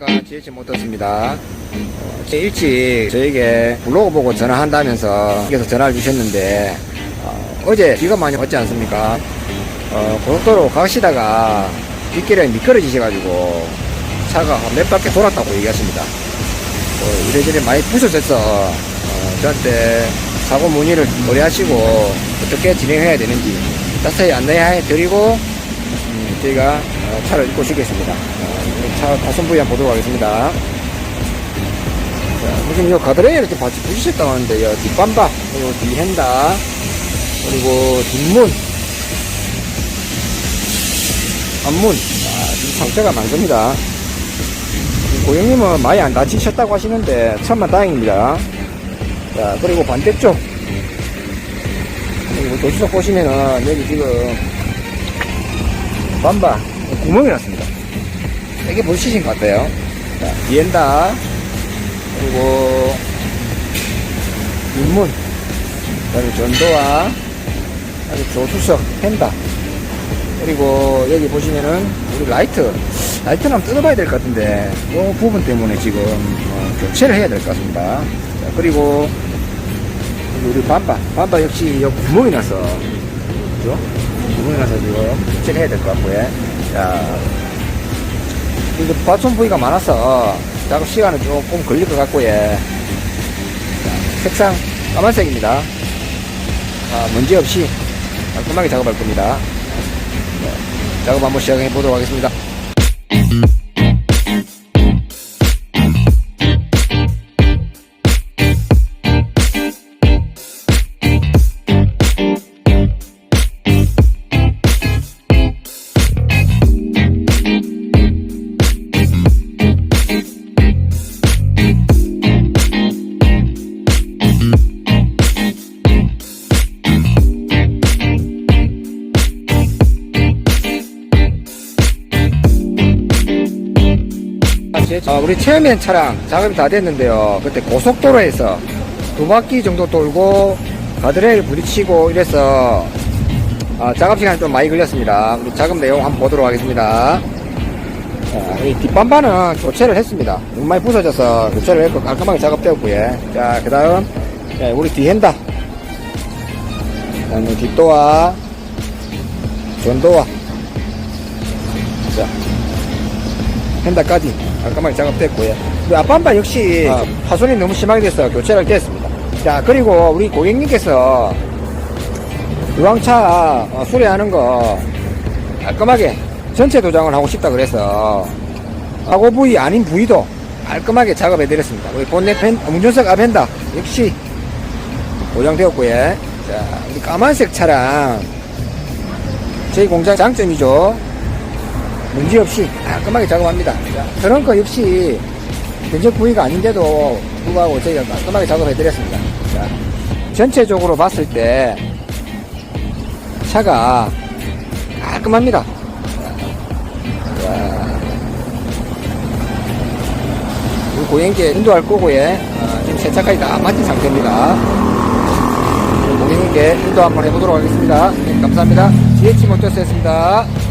안녕하십니까 GH 모터스입니다. 어, 일찍 저에게 블로그 보고 전화한다면서 여기서 전화를 주셨는데 어, 제 비가 많이 왔지 않습니까? 어, 고속도로 가시다가 뒷길에 미끄러지셔가지고 차가 몇 바퀴 돌았다고 얘기하십니다. 어, 이래저래 많이 부서졌어 어, 저한테 사고 문의를 의뢰하시고 어떻게 진행해야 되는지 자세히 안내해 드리고 음, 저희가 어, 차를 입고 쉬겠습니다. 어, 차 가선 부위 한번 보도록 하겠습니다. 자, 무슨 이 가드레일 이렇게 같이 부시셨다고 하는데, 요 뒷반바, 그리고 뒤핸다, 그리고 뒷문, 앞문, 아, 이 상처가 많습니다. 고객님은 많이 안 다치셨다고 하시는데, 천만 다행입니다. 자, 그리고 반대쪽, 그리고 도시석 보시면은, 여기 지금, 반바 구멍이 났습니다. 이게 보시신 것 같아요. 자, 비엔다 그리고 윗문 그리고 전도와 그리고 조수석 펜다 그리고 여기 보시면은 우리 라이트 라이트는 한번 뜯어봐야 될 것 같은데 이 부분 때문에 지금 어, 교체를 해야 될 것 같습니다. 자, 그리고 우리 반바 반바 역시 여기 구멍이 나서 그죠? 구멍이 나서 지금 교체를 해야 될 것 같고요. 자, 이거 파손 부위가 많아서 작업 시간은 조금 걸릴 것 같고요. 자, 색상 까만색입니다. 아, 문제 없이 깔끔하게 작업할 겁니다. 네, 작업 한번 시작해 보도록 하겠습니다. 어, 우리 체험엔 차량 작업이 다 됐는데요. 그때 고속도로에서 두 바퀴 정도 돌고 가드레일 부딪히고 이래서 어, 작업 시간이 좀 많이 걸렸습니다. 우리 작업 내용 한번 보도록 하겠습니다. 어, 이 뒷반반은 교체를 했습니다. 너무 많이 부서져서 교체를 했고 깔끔하게 작업되었고요. 자, 그 다음 우리 뒤핸다. 뒷도와 전도와 자, 핸다까지 깔끔하게 작업됐고요. 우리 앞반바 역시 아, 파손이 너무 심하게 돼서 교체를 했습니다. 자, 그리고 우리 고객님께서 유황차 어, 수리하는 거 깔끔하게 전체 도장을 하고 싶다 그래서 사고 부위 아닌 부위도 깔끔하게 작업해 드렸습니다. 우리 본넷 펜, 운전석 앞엔다 역시 고정되었고요. 자, 우리 까만색 차량 저희 공장 장점이죠. 문제없이 깔끔하게 작업합니다. 자, 트렁크 역시 견적 부위가 아닌데도 불구하고 저희가 깔끔하게 작업해 드렸습니다. 자, 전체적으로 봤을 때 차가 깔끔합니다. 자, 우리 고객님께 인도할 거고요. 어, 지금 세차까지 다 마친 상태입니다. 고객님께 인도 한번 해보도록 하겠습니다. 네, 감사합니다. GH 모터스였습니다.